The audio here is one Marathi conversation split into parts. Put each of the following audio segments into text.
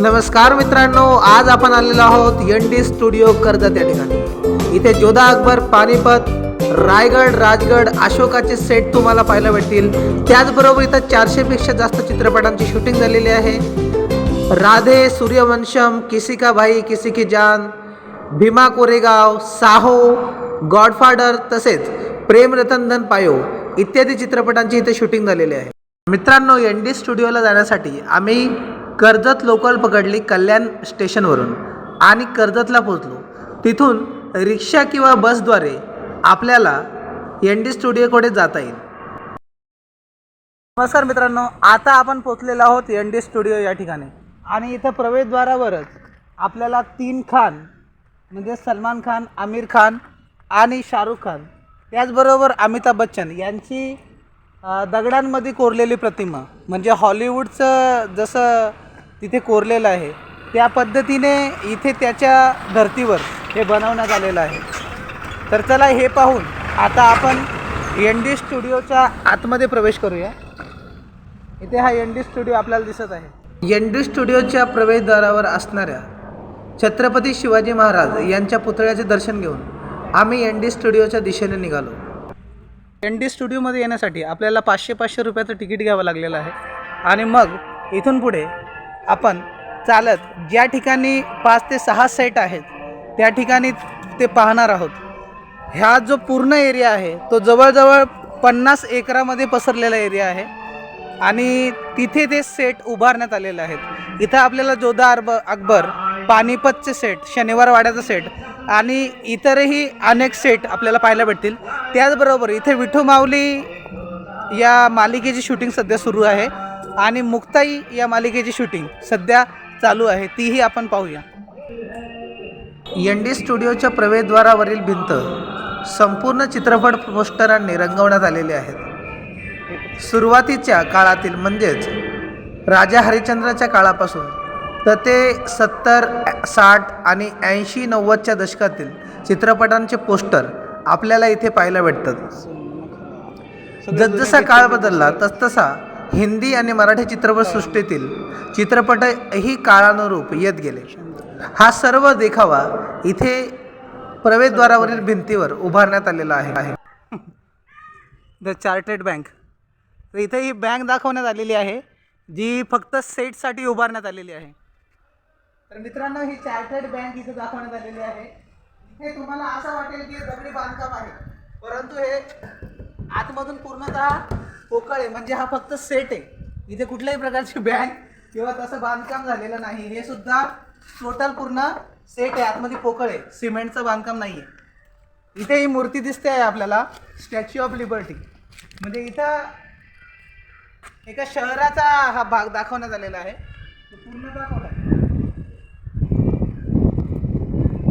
नमस्कार मित्रांनो आज आपण आलेलो आहोत एन डी स्टुडिओ कर्जत या ठिकाणी. इथे जोधा अकबर पानिपत रायगड राजगड अशोकाचे सेट तुम्हाला पाहायला भेटतील. त्याचबरोबर इथं चारशेपेक्षा जास्त चित्रपटांची शूटिंग झालेली आहे. राधे सूर्यवंशम किसी का भाई किसी की जान भीमा कोरेगाव साहो गॉडफादर तसेच प्रेम रतन धन पायो इत्यादी चित्रपटांची इथे शूटिंग झालेली आहे. मित्रांनो एन डी स्टुडिओला जाण्यासाठी आम्ही कर्जत लोकल पकडली कल्याण स्टेशनवरून आणि कर्जतला पोचलो तिथून रिक्षा किंवा बसद्वारे आपल्याला एन डी स्टुडिओकडे जाता येईल. नमस्कार मित्रांनो आता आपण पोचलेलो आहोत एन डी स्टुडिओ या ठिकाणी. आणि इथं प्रवेशद्वारावरच आपल्याला तीन खान म्हणजे सलमान खान आमिर खान आणि शाहरुख खान त्याचबरोबर अमिताभ बच्चन यांची दगडांमध्ये कोरलेली प्रतिमा म्हणजे हॉलिवूडचं जसं तिथे कोरलेलं आहे. त्या पद्धतीने इथे त्याच्या धर्तीवर हे बनवण्यात आलेलं आहे. तर चला हे पाहून आता आपण एन डी स्टुडिओच्या आतमध्ये प्रवेश करूया. इथे हा एन डी स्टुडिओ आपल्याला दिसत आहे. एन डी स्टुडिओच्या प्रवेशद्वारावर असणाऱ्या छत्रपती शिवाजी महाराज यांच्या पुतळ्याचे दर्शन घेऊन आम्ही एन डी स्टुडिओच्या दिशेने निघालो. एन डी स्टुडिओमध्ये येण्यासाठी आपल्याला पाचशे पाचशे रुपयाचं तिकीट घ्यावं लागलेलं आहे. आणि मग इथून पुढे आपण चालत ज्या ठिकाणी पाच ते सहा सेट आहेत त्या ठिकाणी ते पाहणार आहोत. ह्या जो पूर्ण एरिया आहे तो जवळजवळ पन्नास एकरामध्ये पसरलेला एरिया आहे आणि तिथे ते सेट उभारण्यात आलेले आहेत. इथं आपल्याला जोधा अरब अकबर पानिपतचे सेट शनिवार वाड्याचं सेट आणि इतरही अनेक सेट आपल्याला पाहायला भेटतील. त्याचबरोबर इथे विठू माऊली या मालिकेची शूटिंग सध्या सुरू आहे. आणि मुक्ताई या मालिकेची शूटिंग सध्या चालू आहे तीही आपण पाहूया. एन डी स्टुडिओच्या प्रवेशद्वारावरील भिंत संपूर्ण चित्रपट पोस्टरांनी रंगवण्यात आलेले आहेत. सुरुवातीच्या काळातील म्हणजेच राजा हरिश्चंद्राच्या काळापासून तर ते सत्तर साठ आणि ऐंशी नव्वदच्या दशकातील चित्रपटांचे पोस्टर आपल्याला इथे पाहायला भेटतात. जसजसा काळ बदलला तसतसा हिंदी आणि मराठी चित्रपटसृष्टीतील चित्रपटही काळानुरूप येत गेले. हा सर्व देखावा इथे प्रवेशद्वारावरील भिंतीवर उभारण्यात आलेला आहे. द चार्टेड बँक तर इथे ही बँक दाखवण्यात आलेली आहे जी फक्त सेटसाठी उभारण्यात आलेली आहे. तर मित्रांनो ही चार्टेड बँक इथे दाखवण्यात आलेली आहे. हे तुम्हाला असं वाटेल की दगडी बांधकाम आहे. परंतु हे आतमधून पूर्णतः पोकळ आहे म्हणजे हा फक्त सेट आहे. इथे कुठल्याही प्रकारची बँक किंवा तसं बांधकाम झालेलं नाही. हे सुद्धा टोटल पूर्ण सेट आहे आतमध्ये पोकळ आहे. सिमेंटचं बांधकाम नाही आहे इथे ही मूर्ती दिसते आहे आपल्याला स्टॅच्यू ऑफ लिबर्टी म्हणजे इथं एका शहराचा हा भाग दाखवण्यात आलेला आहे. तो पूर्ण दाखवला आहे.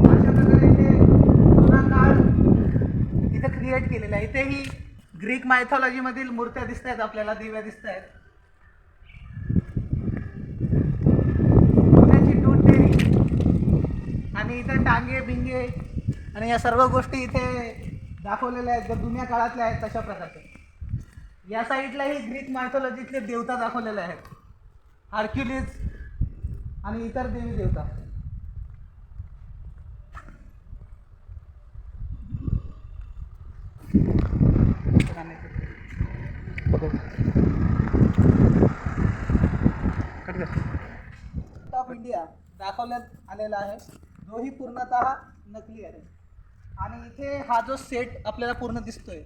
अशा प्रकारे इथे जुना काळ इथं क्रिएट केलेला आहे. इथेही ग्रीक मायथॉलॉजीमधील मूर्त्या दिसत आहेत आपल्याला दिव्या दिसत आहेत दूध डेअरी आणि इथे टांगे बिंगे आणि या सर्व गोष्टी इथे दाखवलेल्या आहेत ज्या जुन्या काळातल्या आहेत तशा प्रकारच्या. या साईडलाही ग्रीक मायथॉलॉजीतले देवता दाखवलेले आहेत. हार्क्युलिस आणि इतर देवी देवता. ऑफ इंडिया दाखवण्यात आलेला आहे. जोही पूर्णतः नकली आहे. आणि इथे हा जो सेट आपल्याला पूर्ण दिसतोय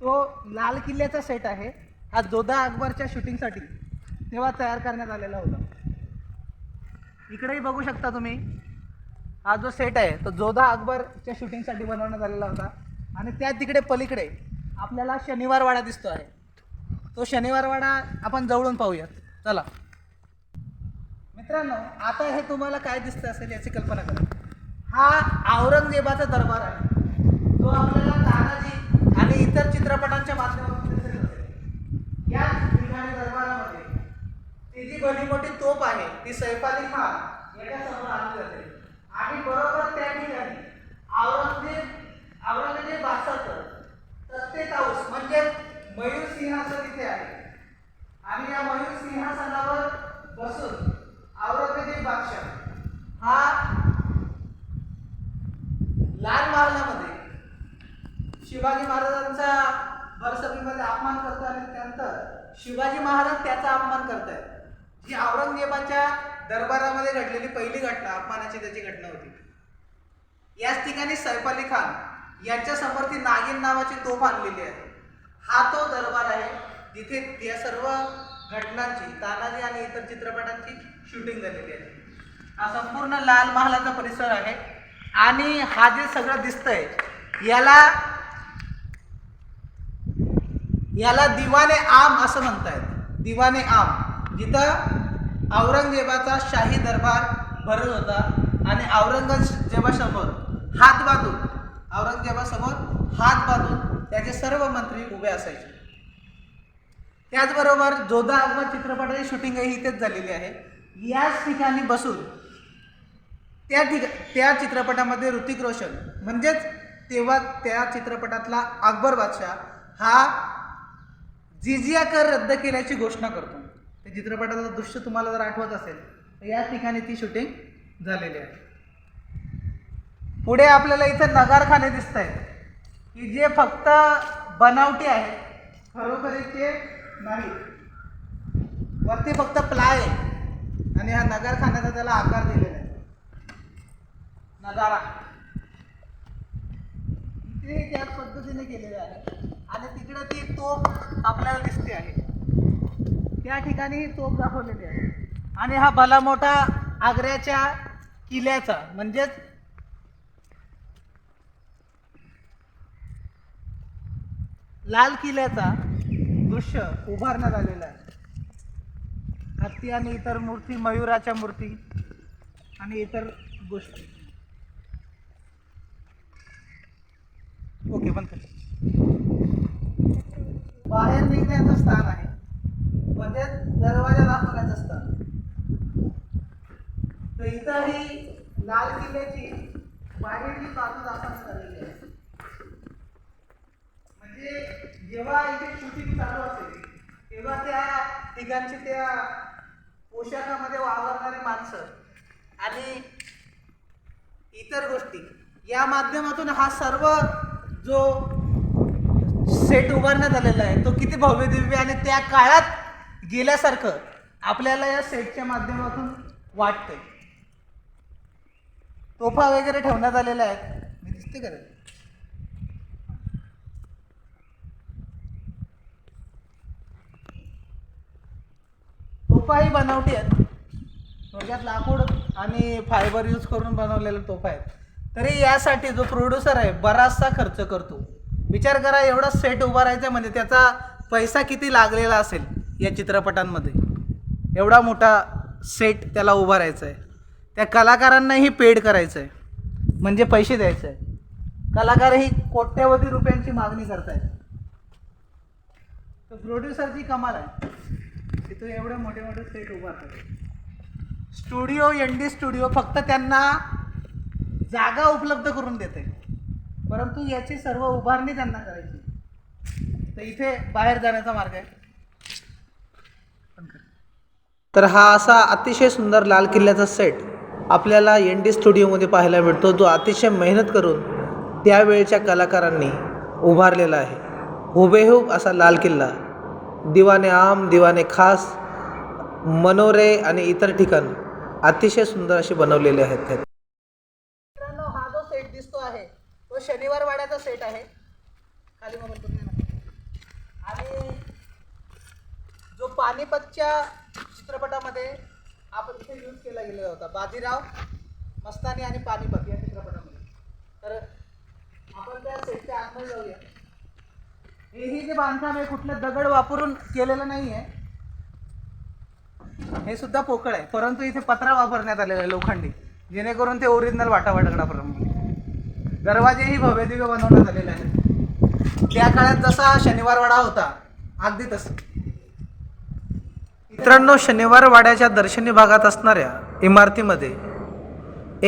तो लाल किल्ल्याचा सेट आहे. हा जोधा अकबरच्या शूटिंगसाठी तेव्हा तयार करण्यात आलेला होता. इकडेही बघू शकता तुम्ही हा जो सेट आहे तो जोधा अकबरच्या शूटिंगसाठी बनवण्यात आलेला होता. आणि त्या तिकडे पलीकडे आपल्याला शनिवारवाडा दिसतो आहे. तो शनिवारवाडा आपण जवळून पाहूयात. चला. मित्रांनो आता हे तुम्हाला काय दिसतं असेल याची कल्पना करा. हा औरंगजेबाचा दरबार आहे. तो आपल्याला तानाजी आणि इतर चित्रपटांच्या माध्यमातून दिसेल या ठिकाणी दरबारामध्ये ती जी भली मोठी तोप आहे ती सैफाली खान याच्या समोर आणली जाते. आणि बरोबर त्या ठिकाणी औरंगजेब औरंगजेब बादशाचं प्रत्येक म्हणजे मयूर सिंहासन इथे आहे. आणि या मयूर सिंहासनावर बसून औरंगजेब बादशाह हा लाल महालामध्ये शिवाजी महाराजांचा बरसभीमध्ये अपमान करतो आणि त्यानंतर शिवाजी महाराज त्याचा अपमान करत आहेत जी औरंगजेबाच्या दरबारामध्ये घडलेली पहिली घटना अपमानाची त्याची घटना होती. याच ठिकाणी सैफ अली खान यांच्यासमोर ती नागिन नावाची तोफ आणलेली आहे. हा तो दरबार आहे. जिथे या सर्व घटनांची तानाजी आणि इतर चित्रपटांची शूटिंग झालेली आहे. हा संपूर्ण लाल महालाचा परिसर आहे. आणि हा जे सगळं दिसतंय याला याला दिवाने आम असं म्हणतायत. दिवाने आम. जिथं औरंगजेबाचा शाही दरबार भरत होता आणि औरंगजेबासमोर हात बांधून औरंगजेबासमोर हात बांधून त्याचे सर्व मंत्री उभे असायचे. त्याचबरोबर जोधा अकबर चित्रपटाची शूटिंगही इथेच झालेली आहे. याच ठिकाणी बसून त्या ठिका त्या चित्रपटामध्ये ऋतिक रोशन म्हणजेच तेव्हा त्या चित्रपटातला अकबर बादशाह हा जिजिया कर रद्द केल्याची घोषणा करतो. त्या चित्रपटाचं दृश्य तुम्हाला जर आठवत असेल तर या ठिकाणी ती शूटिंग झालेली आहे. पुढे आपल्याला इथं नगारखाने दिसत आहेत की जे फक्त बनावटी आहेत खरोखरीचे नाही. वरती फक्त प्लाय आहे. आणि हा नगरखान्याचा त्याला आकार दिलेला आहे. नजारा. ते त्या पद्धतीने केलेले आहे. आणि तिकडे ती तोफ आपल्याला दिसते आहे. त्या ठिकाणी तोप तोफ दाखवलेली आहे. आणि हा भला मोठा आग्र्याच्या किल्ल्याचा म्हणजेच लाल किल्ल्याचा दृश्य उभारण्यात आलेला आहे. हत्ती आणि इतर मूर्ती मयुराच्या मूर्ती आणि इतर गोष्टी. ओके बंद बाहेर निघण्याचं स्थान आहे. म्हणजे दरवाजा दाखवण्याचं स्थान. तर इथं ही लाल किल्ल्याची बाहेरची बाजू दाखवण्यात आली. म्हणजे जेव्हा इथे शूटिंग चालू असेल तेव्हा त्या ठिकाणची त्या पोशाखामध्ये वावरणारी माणसं आणि इतर गोष्टी या माध्यमातून हा सर्व जो सेट उभारण्यात आलेला आहे तो किती भव्य दिव्य आणि त्या काळात गेल्यासारखं आपल्याला या सेटच्या माध्यमातून वाटतंय. तोफा वगैरे ठेवण्यात आलेल्या आहेत मी दिसते का तोफाही बनावटी आहेत थोडक्यात लाकूड आणि फायबर यूज करून बनवलेले तोफा आहेत तरी यासाठी जो प्रोड्युसर आहे बराचसा खर्च करतो. विचार करा एवढा सेट उभारायचा म्हणजे त्याचा पैसा किती लागलेला असेल या चित्रपटांमध्ये? एवढा मोठा सेट त्याला उभारायचा आहे त्या कलाकारांनाही पेड करायचं आहे म्हणजे पैसे द्यायचे आहे कलाकारही कोट्यवधी रुपयांची मागणी करतायत. तर प्रोड्युसरची कमाल आहे तिथं एवढं मोठे मोठे सेट उभारतात स्टुडिओ एन डी स्टुडिओ फक्त त्यांना जागा उपलब्ध करून देते. परंतु याची सर्व उभारणी त्यांना करायची. तर इथे बाहेर जाण्याचा मार्ग आहे. तर हा असा अतिशय सुंदर लाल किल्ल्याचा सेट आपल्याला एन डी स्टुडिओमध्ये पाहायला मिळतो. जो अतिशय मेहनत करून त्यावेळच्या कलाकारांनी उभारलेला आहे. हुबेहूब असा लाल किल्ला दिवाने आम दिवाने खास मनोरे आणि इतर ठिकाण अतिशय सुंदर असे बनवलेले आहेत त्यात मित्रांनो हा जो सेट दिसतो आहे तो शनिवार वाड्याचा सेट आहे. खाली आणि जो पानिपतच्या चित्रपटामध्ये आपण इथे यूज केला गेलेला होता बाजीराव मस्तानी आणि पानिपत या चित्रपटामध्ये. तर आपण त्या सेटच्या आतमध्ये जाऊया. हेही जे बांधकाम आहे कुठलं दगड वापरून केलेलं नाही आहे हे सुद्धा पोकळ आहे परंतु इथे पत्रा वापरण्यात आलेला आहे लोखंडी जेणेकरून ते ओरिजिनल वाटावा दगडाप्रमाणे दरवाजेही भव्यदिव्य बनवण्यात आलेले आहेत. त्या काळात जसा शनिवार वाडा होता अगदी तसं. मित्रांनो शनिवार वाड्याच्या दर्शनी भागात असणाऱ्या इमारतीमध्ये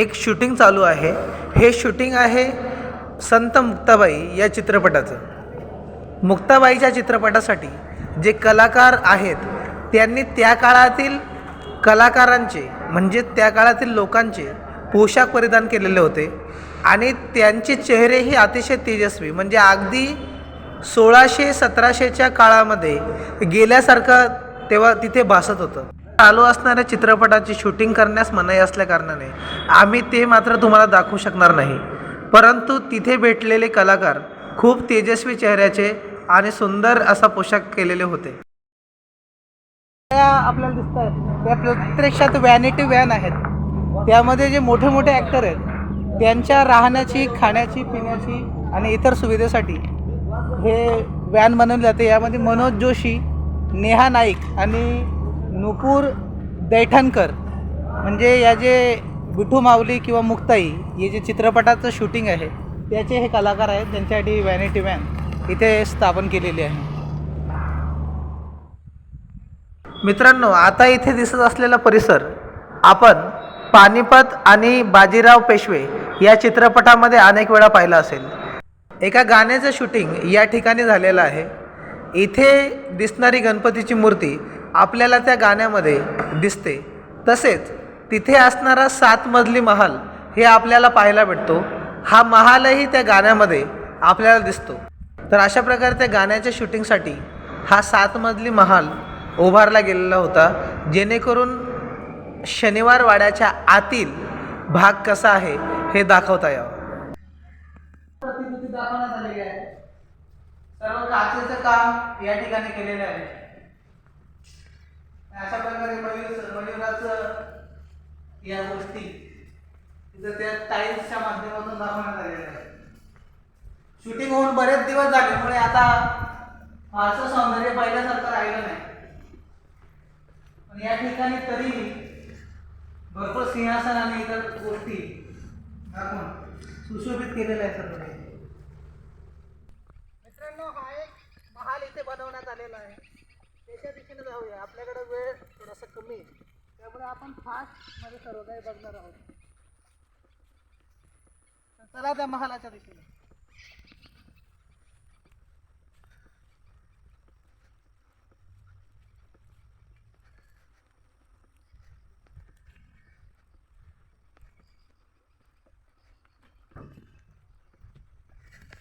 एक शूटिंग चालू आहे. हे शूटिंग आहे संत मुक्ताबाई या चित्रपटाचं. मुक्ताबाईच्या चित्रपटासाठी जे कलाकार आहेत त्यांनी त्या काळातील कलाकारांचे म्हणजे त्या काळातील लोकांचे पोशाख परिधान केलेले होते. आणि त्यांचे चेहरेही अतिशय तेजस्वी म्हणजे अगदी सोळाशे सतराशेच्या काळामध्ये गेल्यासारखं तेव्हा तिथे भासत होतं. चालू असणाऱ्या चित्रपटाची शूटिंग करण्यास मनाई असल्याकारणाने आम्ही ते मात्र तुम्हाला दाखवू शकणार नाही. परंतु तिथे भेटलेले कलाकार खूप तेजस्वी चेहऱ्याचे आणि सुंदर असा पोशाख केलेले होते. त्या आपल्याला दिसत आहेत त्या प्रत्यक्षात व्हॅनिटी व्हॅन आहेत. त्यामध्ये जे मोठे मोठे ॲक्टर आहेत त्यांच्या राहण्याची खाण्याची पिण्याची आणि इतर सुविधेसाठी हे व्हॅन बनवले जाते. यामध्ये मनोज जोशी नेहा नाईक आणि नुपूर दैठणकर म्हणजे या जे विठू माऊली किंवा मुक्ताई हे जे चित्रपटाचं शूटिंग आहे त्याचे हे कलाकार आहेत. त्यांच्यासाठी व्हॅनिटी व्हॅन इथे स्थापन केलेली आहे. मित्रांनो आता इथे दिसत असलेला परिसर आपण पानिपत आणि बाजीराव पेशवे या चित्रपटामध्ये अनेक वेळा पाहिला असेल. एका गाण्याचं शूटिंग या ठिकाणी झालेलं आहे. इथे दिसणारी गणपतीची मूर्ती आपल्याला त्या गाण्यामध्ये दिसते. तसेच तिथे असणारा सात मजली महाल हे आपल्याला पाहायला भेटतो. हा महालही त्या गाण्यामध्ये आपल्याला दिसतो. तर अशा प्रकारे त्या गाण्याच्या शूटिंगसाठी हा सातमधली महाल उभारला गेलेला होता. जेणेकरून शनिवार वाड्याच्या आतील भाग कसा आहे हे दाखवता यावं. दाखवण्यात आलेली आहे सर्व काचेचं काम या ठिकाणी केलेलं आहे. अशा प्रकारे मयूर मयुराचं या गोष्टी तिथं त्या टाईल्सच्या माध्यमातून दाखवण्यात आलेल्या आहेत. शूटिंग होऊन बरेच दिवस झाल्यामुळे आता फारसं सौंदर्य पाहिल्यासारखं राहिलं नाही. पण या ठिकाणी तरीही भरपूर सिंहासन आणि इतर गोष्टी दाखवून सुशोभित केलेल्या आहे सर्व मित्रांनो हा एक महाल इथे बनवण्यात आलेला आहे. त्याच्या दिशेने जाऊया. आपल्याकडे वेळ थोडासा कमी आहे. त्यामुळे आपण फास्टमध्ये सर्व काही बघणार आहोत. तर चला त्या महालाच्या दिशेने.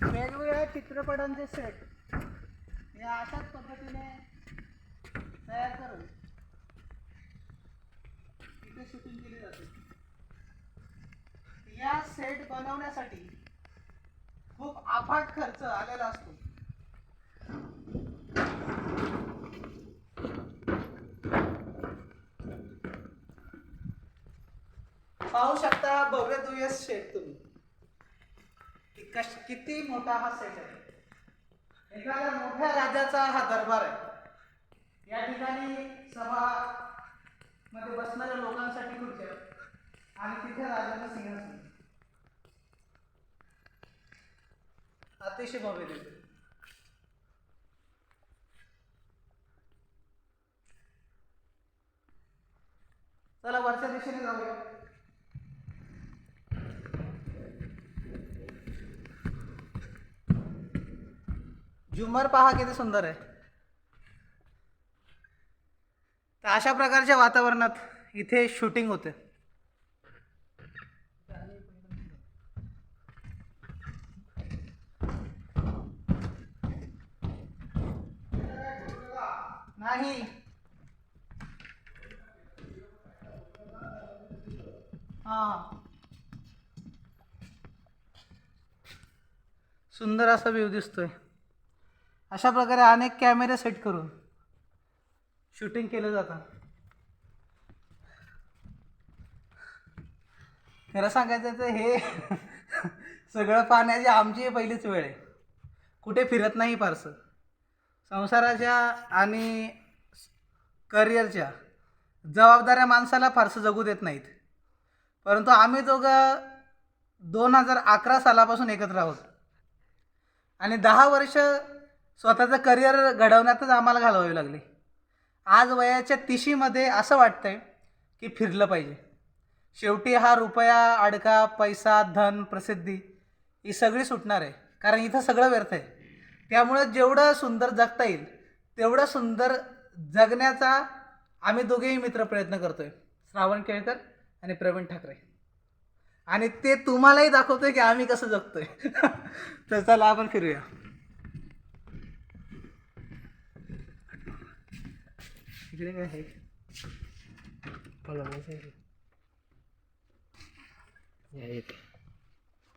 वेगवेगळ्या चित्रपटांचे सेट हे अशाच पद्धतीने तयार करून इथे शूटिंग केली जाते. या सेट बनवण्यासाठी खूप आफाट खर्च आलेला असतो. पाहू शकता भव्य दुय्यस शेट तुम्ही. कश किती मोठा हा सेट आहे? एखाद्या मोठ्या राजाचा हा दरबार आहे. या ठिकाणी सभा मध्ये बसणाऱ्या लोकांसाठी खुर्च्या आणि तिथे राजाचं सिंहासन अतिशय भव्य दिसते चला वरच्या दिशेने जाऊया. झुमर पहा किती सुंदर आहे. तर अशा प्रकारच्या वातावरणात इथे शूटिंग होते. नाही. हा. सुंदर असा व्ह्यू दिसतोय. अशा प्रकारे अनेक कॅमेरे सेट करून शूटिंग केलं जातं. खरं सांगायचं तर हे सगळं पाहण्याची आमची पहिलीच वेळ आहे. कुठे फिरत नाही फारसं. संसाराच्या आणि करिअरच्या जबाबदाऱ्या माणसाला फारसं जगू देत नाहीत. परंतु आम्ही दोघं दोन हजार अकरा सालापासून एकत्र आहोत. आणि दहा वर्ष स्वतःचं करिअर घडवण्यातच आम्हाला घालवावी लागली. आज वयाच्या तिशीमध्ये असं वाटतंय की फिरलं पाहिजे. शेवटी हा रुपया अडका पैसा धन प्रसिद्धी ही सगळी सुटणार आहे. कारण इथं सगळं व्यर्थ आहे. त्यामुळं जेवढं सुंदर जगता येईल तेवढं सुंदर जगण्याचा आम्ही दोघेही मित्र प्रयत्न करतोय. श्रावण केळकर आणि प्रवीण ठाकरे. आणि ते तुम्हालाही दाखवतोय की आम्ही कसं जगतोय. तर चला आपण फिरूया. इकडे काय आहे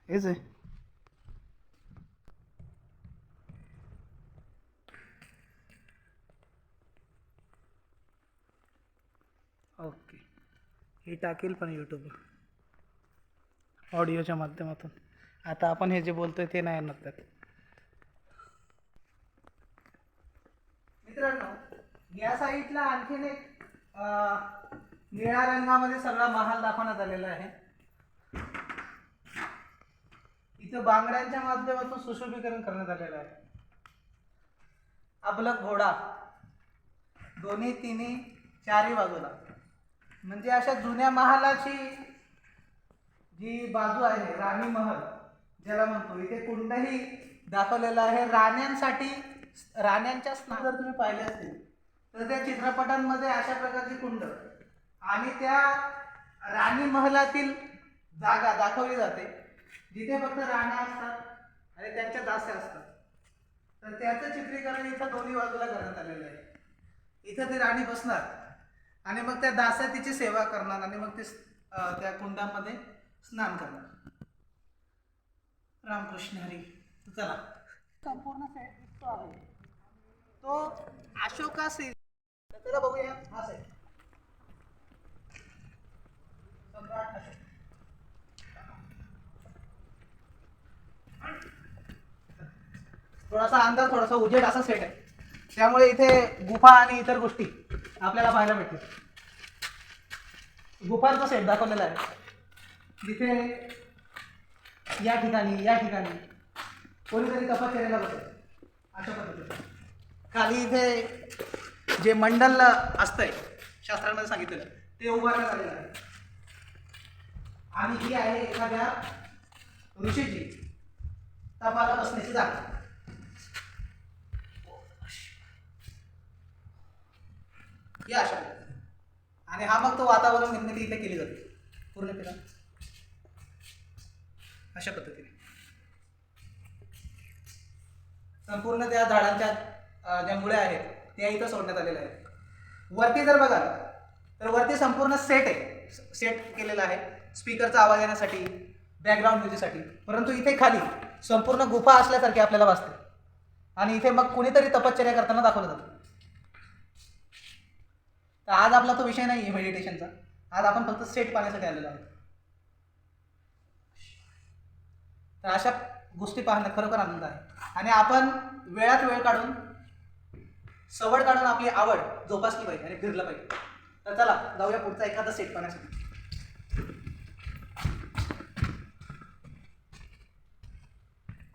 हेच आहे. ओके हे टाकेल पण यूट्यूबवर ऑडिओच्या माध्यमातून. आता आपण हे जे बोलतोय ते नाही येणार त्यात. मित्रांनो या साईडला आणखीन एक निळ्या रंगामध्ये सगळा महाल दाखवण्यात आलेला आहे. इथं बांगड्यांच्या माध्यमातून सुशोभीकरण करण्यात आलेलं आहे. आपला घोडा दोन्ही तिन्ही चारही बाजूला. म्हणजे अशा जुन्या महालाची जी बाजू आहे राणी महल ज्याला म्हणतो इथे कुंडही दाखवलेलं आहे. राण्यांसाठी राण्यांच्या स्नान जर तुम्ही पाहिले असतील तर त्या चित्रपटांमध्ये अशा प्रकारची कुंड. आणि त्या राणी महलातील जागा दाखवली जाते. जिथे फक्त राण्या असतात आणि त्यांच्या दास्या असतात. तर त्याचं चित्रीकरण इथं दोन्ही बाजूला करण्यात आलेलं आहे. इथं ती राणी बसणार आणि मग त्या दास्या तिची सेवा करणार आणि मग ते त्या कुंडामध्ये स्नान करणार. रामकृष्ण हरी चला. संपूर्ण तो अशोका तर त्याला बघूया. हा सेट सम्राट थोडासा अंदाज थोडासा उजेड असा सेट आहे. त्यामुळे इथे गुफा आणि इतर गोष्टी आपल्याला पाहायला मिळतील. गुफांचा सेट दाखवलेला आहे. जिथे या ठिकाणी या ठिकाणी कोणीतरी तपश्चर्याला बसेल. अशा पद्धतीने. खाली इथे जे मंडल असतंय शास्त्रामध्ये सांगितलं ते उभारण्यात आलेलं आहे. आणि ही आहे एखाद्या ऋषीची तपाला बसण्याची जागा. या अशा आणि हा मग तो वातावरण निर्मिती इथे केली जाते. पूर्ण केला. अशा पद्धतीने. संपूर्ण त्या झाडांच्या ज्या मुळे आहेत त्या इथं सोडण्यात आलेल्या आहेत वरती जर बघाल तर वरती संपूर्ण सेट आहे. सेट केलेला आहे. स्पीकरचा आवाज येण्यासाठी बॅकग्राऊंड म्युझिकसाठी परंतु इथे खाली संपूर्ण गुफा असल्यासारखी आपल्याला वाचते. आणि इथे मग कुणीतरी तपश्चर्या करताना दाखवलं जातं. तर आज आपला तो विषय नाही आहे मेडिटेशनचा आज आपण फक्त सेट पाहण्यासाठी आलेलो आहोत. तर अशा गोष्टी पाहण्यात खरोखर आनंद आहे. आणि आपण वेळात वेळ काढून सवड काढून आपली आवड जोपासली पाहिजे आणि फिरलं पाहिजे. तर चला जाऊया पुढचा एखादा सेट करण्यासाठी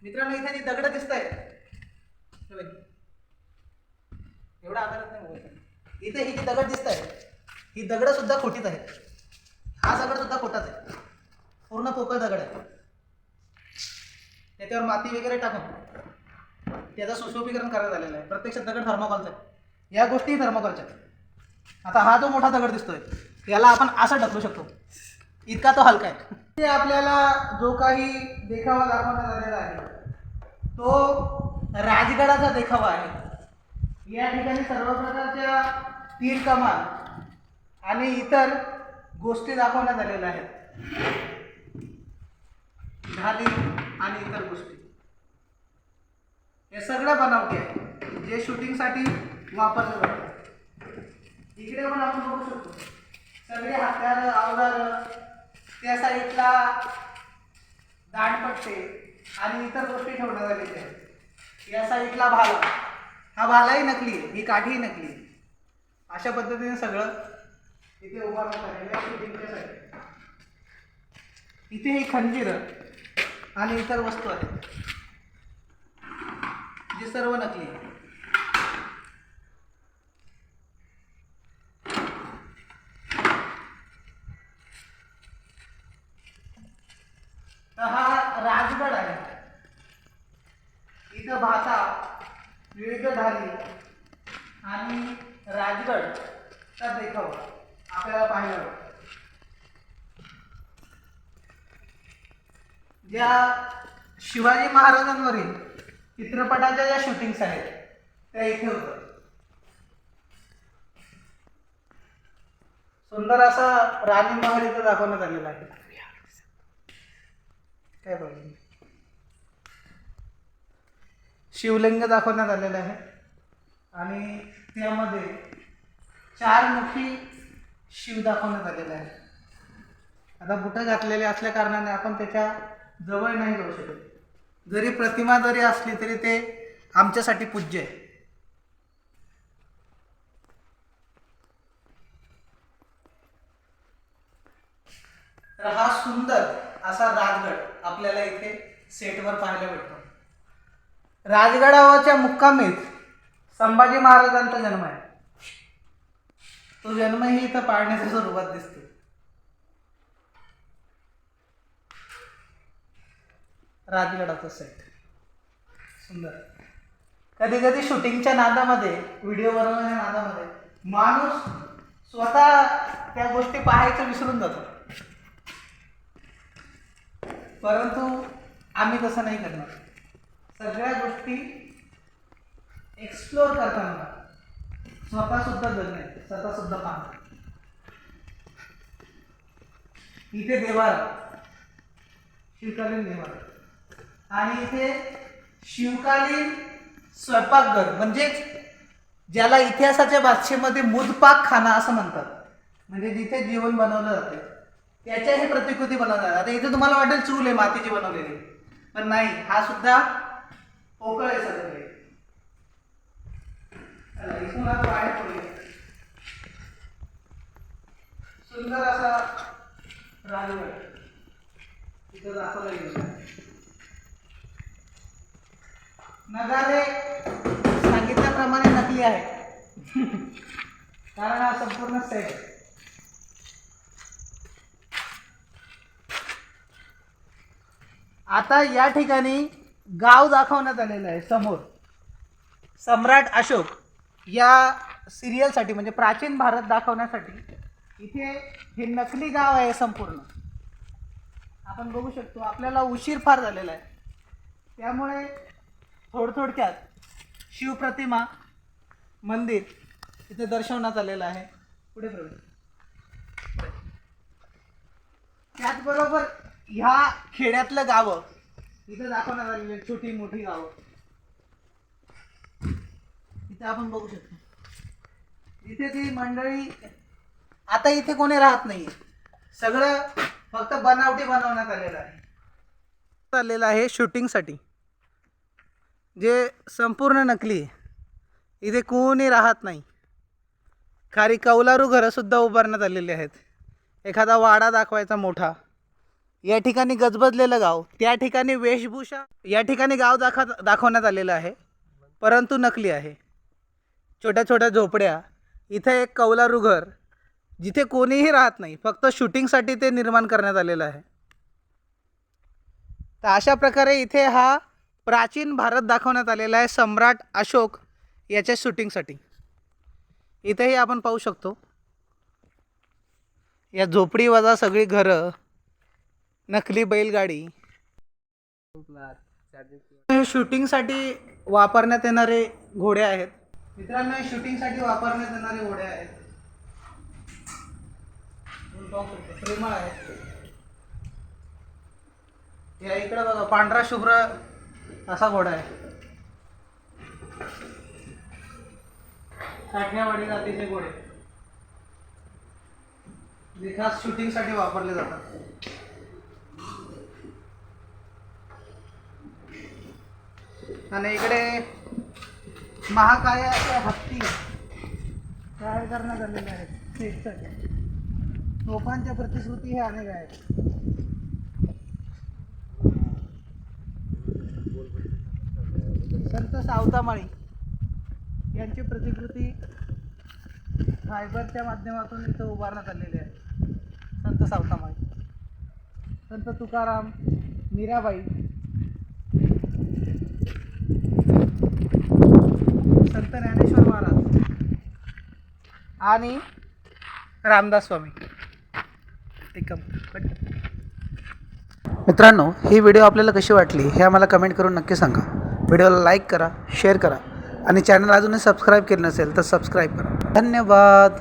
मित्रांनो इथे ती दगड दिसत आहे एवढा आधारात नाही मोबाईल इथे ही जी दगड दिसत आहे ही दगड सुद्धा खोटीच आहेत. हा दगड सुद्धा खोटाच आहे. पूर्ण पोकळ दगड आहे. त्याच्यावर माती वगैरे टाकून. त्याचं सुशोभीकरण करण्यात आलेलं आहे. प्रत्यक्षात दगड थर्माकॉलचा आहे या गोष्टी थर्माकॉलच्या आता हा जो मोठा दगड दिसतोय याला आपण असं ढकलू शकतो. इतका तो हलका आहे. ते आपल्याला जो काही देखावा दाखवण्यात आलेला आहे तो राजगडाचा देखावा आहे. या ठिकाणी सर्व प्रकारच्या तीर कमान आणि इतर गोष्टी दाखवण्यात आलेल्या आहेत. ढाली आणि इतर गोष्टी. हे सगळं बनावटी आहे जे शूटिंगसाठी वापरलं जातं. इकडे पण आपण बघू शकतो. सगळे हत्यार अवजार त्या साईडला दांडपट्टे आणि इतर गोष्टी ठेवण्यात आलेल्या आहेत. या साईडला भाला. हा भालाही नकली आहे ही काठीही नकली आहे. अशा पद्धतीने सगळं इथे उभारण्यात आलेलं आहे शूटिंगच्या साईड इथे ही खंजीर आणि इतर वस्तू आहेत. जे सर्व नकली. हा राजगड आहे. इथं भाषा विविध झाली. आणि राजगड चा देखाव. आपल्याला पाहिलं. ज्या शिवाजी महाराजांवरील चित्रपटाच्या ज्या शूटिंग्स आहेत त्या इथे होतात सुंदर असा राणी महल इथं दाखवण्यात आलेला आहे. काय प्रॉब्लेम शिवलिंग दाखवण्यात आलेलं आहे. आणि त्यामध्ये चार मुखी शिव दाखवण्यात आलेला आहे आता बुटं घातलेले असल्या कारणाने आपण त्याच्याजवळ नाही जाऊ शकत. जरी प्रतिमा जरी असली तरी ते आमच्यासाठी पूज्य आहे. तर हा सुंदर असा राजगड आपल्याला इथे सेटवर पाहायला भेटतो. राजगडावरच्या मुक्कामीत संभाजी महाराजांचा जन्म आहे. तो जन्मही इथं पाळण्याच्या स्वरूपात दिसतो. राजगडाचा सेट सुंदर. कधी कधी शूटिंगच्या नादामध्ये व्हिडिओ बनवण्याच्या नादामध्ये माणूस स्वतः त्या गोष्टी पाहायचं विसरून जातो. परंतु आम्ही तसं नाही करणार. सगळ्या गोष्टी एक्सप्लोअर करताना स्वतः सुद्धा जगणे स्वतः सुद्धा पाहणे. इथे देवारा शिवकालीन देवारा आणि इथे शिवकालीन स्वयंपाकघर म्हणजेच ज्याला इतिहासाच्या भाषेमध्ये मुदपाक खाना असं म्हणतात. म्हणजे जिथे जेवण बनवलं जाते. त्याच्या हे प्रतिकृती बनवतात आता इथे तुम्हाला वाटेल चूल आहे मातीची बनवलेली. पण नाही हा सुद्धा पोकळ आहे सगळे इथून आता बाहेर पडूया. सुंदर असा राजवट इथं दाखवला गेलेला नगारे सांगितल्याप्रमाणे नकली आहे कारण हा संपूर्ण सेट आता या ठिकाणी गाव दाखवण्यात आलेलं आहे समोर. सम्राट अशोक या सिरियलसाठी म्हणजे प्राचीन भारत दाखवण्यासाठी इथे हे नकली गाव आहे संपूर्ण. आपण बघू शकतो आपल्याला उशीर फार झालेला आहे. त्यामुळे थोड थोडक्यात शिवप्रतिमा मंदिर इथे दर्शवण्यात आलेलं आहे. पुढे प्रवेश. त्याचबरोबर ह्या खेड्यातलं गावं इथं दाखवण्यात आलेली आहेत, छोटी मोठी गावं. इथे आपण बघू शकतो. इथे ती मंडळी आता इथे कोणी राहत नाही सगळं फक्त बनावटी बनवण्यात आलेलं आहे. आलेलं आहे शूटिंगसाठी. जे संपूर्ण नकली इथे कोणी राहत नाही. खाली कौलारू घरंसुद्धा उभारण्यात आलेली आहेत. एखादा वाडा दाखवायचा मोठा. या ठिकाणी गजबजलेलं गाव त्या ठिकाणी वेशभूषा या ठिकाणी गाव दाखव दाखवण्यात आलेलं आहे. परंतु नकली आहे. छोट्या छोट्या झोपड्या इथं एक कौलारू घर जिथे कोणीही राहत नाही. फक्त शूटिंगसाठी ते निर्माण करण्यात आलेलं आहे. तर अशा प्रकारे इथे हा प्राचीन भारत दाखवण्यात आलेला आहे सम्राट अशोक याच्या शूटिंगसाठी. इथेही आपण पाहू शकतो. या झोपडी वजा सगळी घरं नकली बैलगाडी. हे शूटिंगसाठी वापरण्यात येणारे घोडे आहेत. मित्रांनो हे शूटिंगसाठी वापरण्यात येणारे घोडे आहेत. प्रेमळ आहेत. या इकडे बघा पांढरा शुभ्र असा घोडा आहे. साठण्यावाडी जातीचे घोडे. जे खास शूटिंगसाठी वापरले जातात. आणि इकडे महाकायाचे हत्ती तयार करण्यात आलेले आहेत. लोकांच्या प्रतिश्रुती हे अनेक आहेत संत सावतामाळी यांची प्रतिकृती फायबरच्या माध्यमातून इथं उभारण्यात आलेली आहे. संत सावतामाळी. संत तुकाराम मीराबाई. संत ज्ञानेश्वर महाराज. आणि रामदास स्वामी. एकम मित्रांनो ही व्हिडिओ आपल्याला कशी वाटली हे आम्हाला कमेंट करून नक्की सांगा. व्हिडिओला लाईक करा शेअर करा आणि चॅनल अजूनही सबस्क्राईब केलं नसेल तर सबस्क्राईब करा. धन्यवाद.